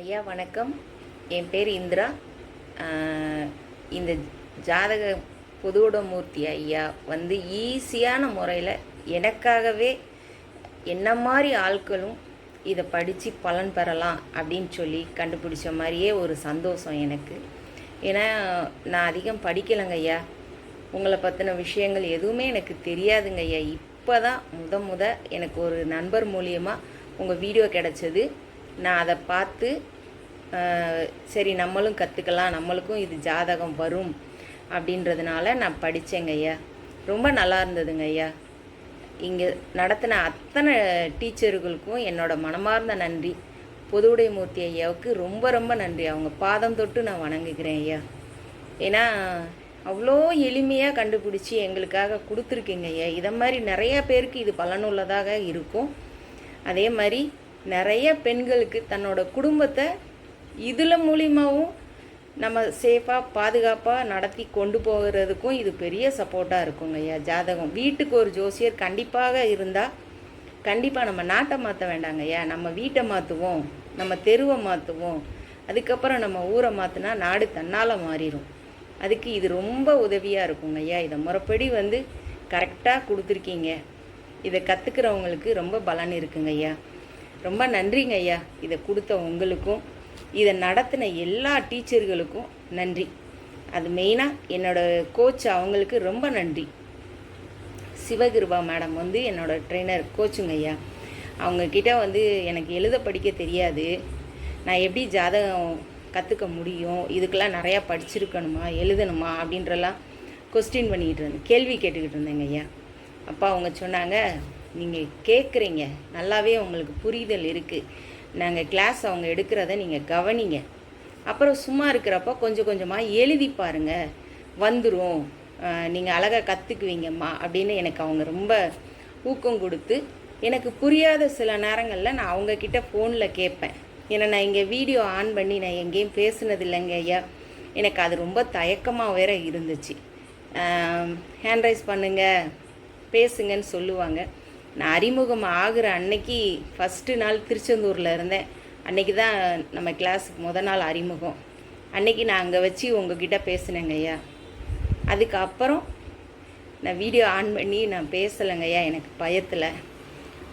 ஐயா வணக்கம். என் பேர் இந்திரா. இந்த ஜாதக பொதுவுடமூர்த்தி ஐயா வந்து ஈஸியான முறையில் எனக்காகவே என்ன மாதிரி ஆட்களும் இதை படித்து பலன் பெறலாம் அப்படின்னு சொல்லி கண்டுபிடிச்ச மாதிரியே ஒரு சந்தோஷம் எனக்கு. ஏன்னா நான் அதிகம் படிக்கலைங்க ஐயா. உங்களை பற்றின விஷயங்கள் எதுவுமே எனக்கு தெரியாதுங்க ஐயா. இப்போ தான் முத முத எனக்கு ஒரு நண்பர் மூலியமாக உங்கள் வீடியோ கிடச்சது. நான் அதை பார்த்து சரி நம்மளும் கற்றுக்கலாம் நம்மளுக்கும் இது ஜாதகம் வரும் அப்படின்றதுனால நான் படித்தேங்க ஐயா. ரொம்ப நல்லா இருந்ததுங்க ஐயா. இங்கே நடத்தின அத்தனை டீச்சர்களுக்கும் என்னோடய மனமார்ந்த நன்றி. பொதுவுடைமூர்த்தி ஐயாவுக்கு ரொம்ப ரொம்ப நன்றி. அவங்க பாதம் தொட்டு நான் வணங்குகிறேன் ஐயா. ஏன்னா அவ்வளோ எளிமையாக கண்டுபிடிச்சி எங்களுக்காக கொடுத்துருக்கீங்க ஐயா. இதை மாதிரி நிறையா பேருக்கு இது பலனுள்ளதாக இருக்கும். அதே மாதிரி நிறைய பெண்களுக்கு தன்னோட குடும்பத்தை இதில் மூலியமாகவும் நம்ம சேஃபாக பாதுகாப்பாக நடத்தி கொண்டு போகிறதுக்கும் இது பெரிய சப்போர்ட்டாக இருக்குங்க ஐயா ஜாதகம். வீட்டுக்கு ஒரு ஜோசியர் கண்டிப்பாக இருந்தால் கண்டிப்பாக நம்ம நாட்டை மாற்ற வேண்டாங்க ஐயா. நம்ம வீட்டை மாற்றுவோம் நம்ம தெருவை மாற்றுவோம் அதுக்கப்புறம் நம்ம ஊரை மாற்றினா நாடு தன்னால் மாறிடும் அதுக்கு இது ரொம்ப உதவியாக இருக்குங்க ஐயா. இதை முறைப்படி வந்து கரெக்டாக கொடுத்துருக்கீங்க. இதை கற்றுக்கிறவங்களுக்கு ரொம்ப பலன் இருக்குங்க ஐயா. ரொம்ப நன்றிங்க ஐயா. இதை கொடுத்த உங்களுக்கும் இதை நடத்தின எல்லா டீச்சர்களுக்கும் நன்றி. அது மெயினாக என்னோட கோச் அவங்களுக்கு ரொம்ப நன்றி. சிவகிருபா மேடம் வந்து என்னோடய ட்ரெயினர் கோச்சுங்க ஐயா. அவங்கக்கிட்ட வந்து எனக்கு எழுத படிக்க தெரியாது. நான் எப்படி ஜாதகம் கற்றுக்க முடியும்? இதுக்கெல்லாம் நிறையா படிச்சிருக்கணுமா? எழுதணுமா? அப்படின்றலாம் கொஸ்டின் பண்ணிக்கிட்டு இருந்தேன். கேள்வி கேட்டுக்கிட்டு இருந்தேங்க ஐயா. அப்பா அவங்க சொன்னாங்க நீங்கள் கேட்குறீங்க நல்லாவே உங்களுக்கு புரிதல் இருக்குது நாங்கள் கிளாஸ் அவங்க எடுக்கிறத நீங்கள் கவனிங்க. அப்புறம் சும்மா இருக்கிறப்போ கொஞ்சம் கொஞ்சமாக எழுதி பாருங்க. வந்துடும் நீங்கள் அழகாக கற்றுக்குவீங்கம்மா அப்படின்னு எனக்கு அவங்க ரொம்ப ஊக்கம் கொடுத்து எனக்கு புரியாத சில நேரங்களில் நான் அவங்கக்கிட்ட ஃபோனில் கேட்பேன். ஏன்னா நான் இங்கே வீடியோ ஆன் பண்ணி நான் எங்கேயும் பேசுனது இல்லைங்க ஐயா. எனக்கு அது ரொம்ப தயக்கமாக வேற இருந்துச்சு. ஹேண்ட் ரைஸ் பண்ணுங்கள் பேசுங்கன்னு சொல்லுவாங்க. நான் அறிமுகம் ஆகிற அன்னைக்கு ஃபஸ்ட்டு நாள் திருச்செந்தூரில் இருந்தேன். அன்னைக்கு தான் நம்ம கிளாஸுக்கு முத நாள் அறிமுகம். அன்னைக்கு நான் அங்கே வச்சு உங்ககிட்ட பேசினேங்க ஐயா. அதுக்கப்புறம் நான் வீடியோ ஆன் பண்ணி நான் பேசலைங்க ஐயா எனக்கு பயத்தில்.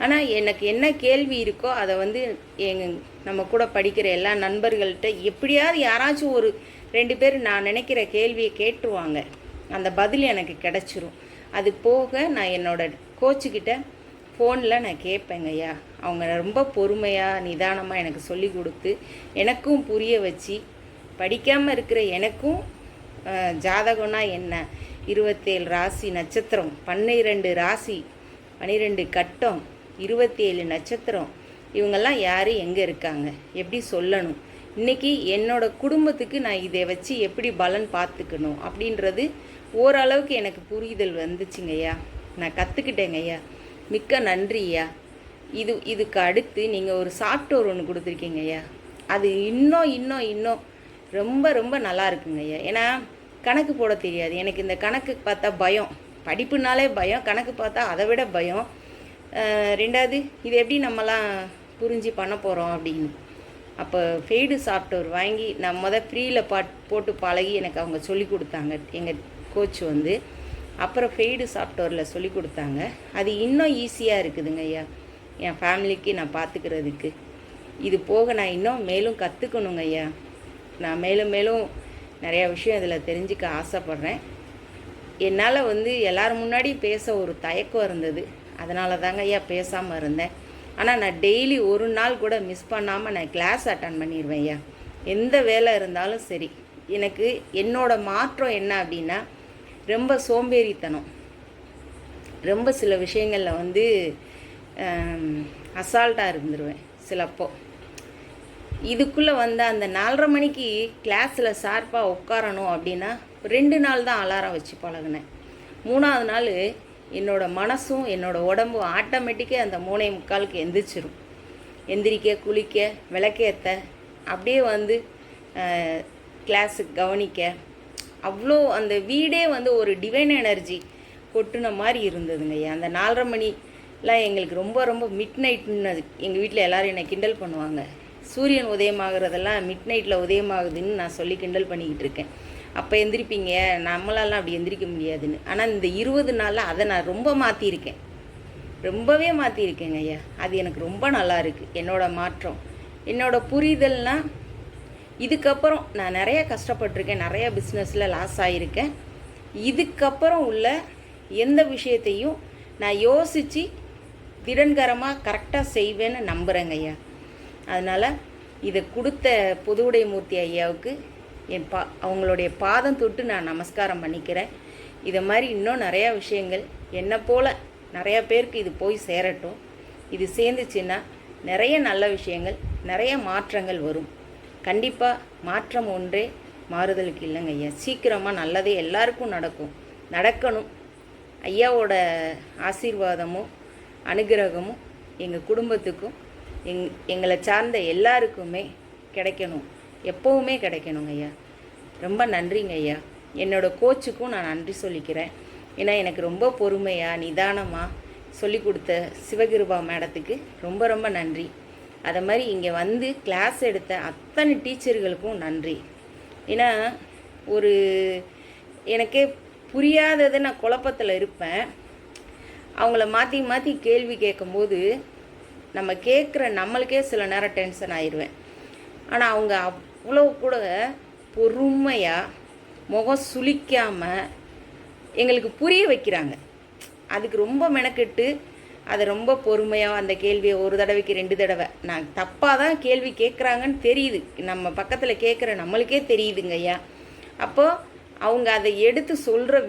ஆனால் எனக்கு என்ன கேள்வி இருக்கோ அதை வந்து எங்க நம்ம கூட படிக்கிற எல்லா நண்பர்கள்ட்ட எப்படியாவது யாராச்சும் ஒரு ரெண்டு பேர் நான் நினைக்கிற கேள்வியை கேட்டுருவாங்க. அந்த பதில் எனக்கு கிடச்சிரும். அது போக நான் என்னோட கோச்சுக்கிட்ட ஃபோனில் நான் கேட்பேங்கய்யா. அவங்க ரொம்ப பொறுமையாக நிதானமாக எனக்கு சொல்லி கொடுத்து எனக்கும் புரிய வச்சு படிக்காமல் இருக்கிற எனக்கும் ஜாதகம்னா என்ன? இருபத்தேழு ராசி நட்சத்திரம் பன்னிரெண்டு ராசி பன்னிரெண்டு கட்டம் இருபத்தேழு நட்சத்திரம். இவங்கெல்லாம் யார்? எங்கே இருக்காங்க? எப்படி சொல்லணும்? இன்றைக்கி என்னோட குடும்பத்துக்கு நான் இதை வச்சு எப்படி பலன் பார்த்துக்கணும்? அப்படின்றது ஓரளவுக்கு எனக்கு புரிதல் வந்துச்சுங்கய்யா. நான் கற்றுக்கிட்டேங்கய்யா மிக்க நன்றி ஐயா இது இதுக்கு அடுத்து நீங்கள் ஒரு சாஃப்ட்வேர் ஒன்று கொடுத்துருக்கீங்க ஐயா அது இன்னும் இன்னும் இன்னும் ரொம்ப ரொம்ப நல்லா இருக்குங்க ஐயா ஏன்னா கணக்கு போட தெரியாது. எனக்கு இந்த கணக்கு பார்த்தா பயம். படிப்புனாலே பயம் கணக்கு பார்த்தா அதை விட பயம். ரெண்டாவது இது எப்படி நம்மலாம் புரிஞ்சு பண்ண போகிறோம் அப்படின்னு. அப்போ ஃபெய்டு சாஃப்ட்வேர் வாங்கி நான் மொதல் ஃப்ரீயில் பாட் போட்டு பழகி எனக்கு அவங்க சொல்லி கொடுத்தாங்க. எங்கள் கோச் வந்து அப்புறம் ஃபெய்டு சாஃப்ட்வேரில் சொல்லி கொடுத்தாங்க. அது இன்னும் ஈஸியாக இருக்குதுங்க ஐயா. என் ஃபேமிலிக்கு நான் பார்த்துக்கிறதுக்கு இது போக நான் இன்னும் மேலும் கற்றுக்கணுங்க ஐயா. நான் மேலும் மேலும் நிறையா விஷயம் இதில் தெரிஞ்சுக்க ஆசைப்பட்றேன். என்னால் வந்து எல்லோரும் முன்னாடி பேச ஒரு தயக்கம் இருந்தது. அதனால தாங்க ஐயா பேசாமல் இருந்தேன். ஆனால் நான் டெய்லி ஒரு நாள் கூட மிஸ் பண்ணாமல் நான் கிளாஸ் அட்டன் பண்ணிடுவேன் ஐயா. எந்த வேலை இருந்தாலும் சரி. எனக்கு என்னோட மாற்றம் என்ன அப்படின்னா ரொம்ப சோம்பேறித்தனம். ரொம்ப சில விஷயங்களில் வந்து அசால்ட்டாக இருந்துருவேன் சிலப்போ. இதுக்குள்ளே வந்து அந்த நாலரை மணிக்கு கிளாஸில் ஷார்ப்பாக உட்காரணும் அப்படின்னா ரெண்டு நாள் தான் அலாரம் வச்சு பழகினேன். மூணாவது நாள் என்னோடய மனசும் என்னோடய உடம்பும் ஆட்டோமேட்டிக்காக அந்த மூணே முக்காலுக்கு எந்திரிச்சிரும். எந்திரிக்க குளிக்க விளக்கேற்ற அப்படியே வந்து கிளாஸுக்கு கவனிக்க அவ்வளோ அந்த வீடே வந்து ஒரு டிவைன் எனர்ஜி கொட்டுன மாதிரி இருந்ததுங்க ஐயா. அந்த நாலரை மணிலாம் எங்களுக்கு ரொம்ப ரொம்ப மிட் நைட்னு எங்கள் வீட்டில் எல்லோரும் என்னை கிண்டல் பண்ணுவாங்க. சூரியன் உதயமாகிறதெல்லாம் மிட் நைட்டில் உதயமாகுதுன்னு நான் சொல்லி கிண்டல் பண்ணிக்கிட்டு இருக்கேன். அப்போ எந்திரிப்பீங்க. நம்மளாலாம் அப்படி எந்திரிக்க முடியாதுன்னு. ஆனால் இந்த இருபது நாளில் அதை நான் ரொம்ப மாற்றிருக்கேன் ரொம்பவே மாற்றிருக்கேங்க ஐயா. அது எனக்கு ரொம்ப நல்லா இருக்குது என்னோடய மாற்றம். என்னோட புரிதல்னால் இதுக்கப்புறம் நான் நிறைய கஷ்டப்பட்டிருக்கேன் நிறைய பிஸ்னஸில் லாஸ் ஆகியிருக்கேன் இதுக்கப்புறம் உள்ள எந்த விஷயத்தையும் நான் யோசித்து திடன்கரமாக கரெக்டாக செய்வேன்னு நம்புகிறேங்க ஐயா. அதனால் இதை கொடுத்த புதுவுடை மூர்த்தி ஐயாவுக்கு என் பா அவங்களுடைய பாதம் தொட்டு நான் நமஸ்காரம் பண்ணிக்கிறேன். இதை மாதிரி இன்னும் நிறையா விஷயங்கள் என்னை போல் நிறையா பேருக்கு இது போய் சேரட்டும். இது சேர்ந்துச்சுன்னா நிறைய நல்ல விஷயங்கள் நிறைய மாற்றங்கள் வரும். கண்டிப்பாக மாற்றம் ஒன்றே மாறுதலுக்கு இல்லைங்க ஐயா. சீக்கிரமாக நல்லதே எல்லாருக்கும் நடக்கும். நடக்கணும். ஐயாவோட ஆசீர்வாதமும் அனுகிரகமும் எங்கள் குடும்பத்துக்கும் எங் எங்களை சார்ந்த எல்லாருக்குமே கிடைக்கணும். எப்போவுமே கிடைக்கணுங்க ஐயா. ரொம்ப நன்றிங்க ஐயா. என்னோட கோச்சுக்கும் நான் நன்றி சொல்லிக்கிறேன். ஏன்னா எனக்கு ரொம்ப பொறுமையாக நிதானமாக சொல்லி கொடுத்த சிவகிருபா மேடத்துக்கு ரொம்ப ரொம்ப நன்றி. அதை மாதிரி இங்கே வந்து கிளாஸ் எடுத்த அத்தனை டீச்சர்களுக்கும் நன்றி. ஏன்னா ஒரு எனக்கே புரியாதது நான் குழப்பத்தில் இருப்பேன். அவங்கள மாற்றி மாற்றி கேள்வி கேட்கும்போது நம்ம கேட்குற நம்மளுக்கே சில நேரம் டென்ஷன் ஆயிடுவேன் ஆனால் அவங்க அவ்வளோ கூட பொறுமையாக முகம் சுளிக்காமல் எங்களுக்கு புரிய வைக்கிறாங்க. அதுக்கு ரொம்ப மெனக்கெட்டு அதை ரொம்ப பொறுமையாக அந்த கேள்வியை ஒரு தடவைக்கு ரெண்டு தடவை. நான் தப்பாக தான் கேள்வி கேட்குறாங்கன்னு தெரியுது. நம்ம பக்கத்தில் கேட்குற நம்மளுக்கே தெரியுதுங்க ஐயா. அப்போது அவங்க அதை எடுத்து சொல்கிற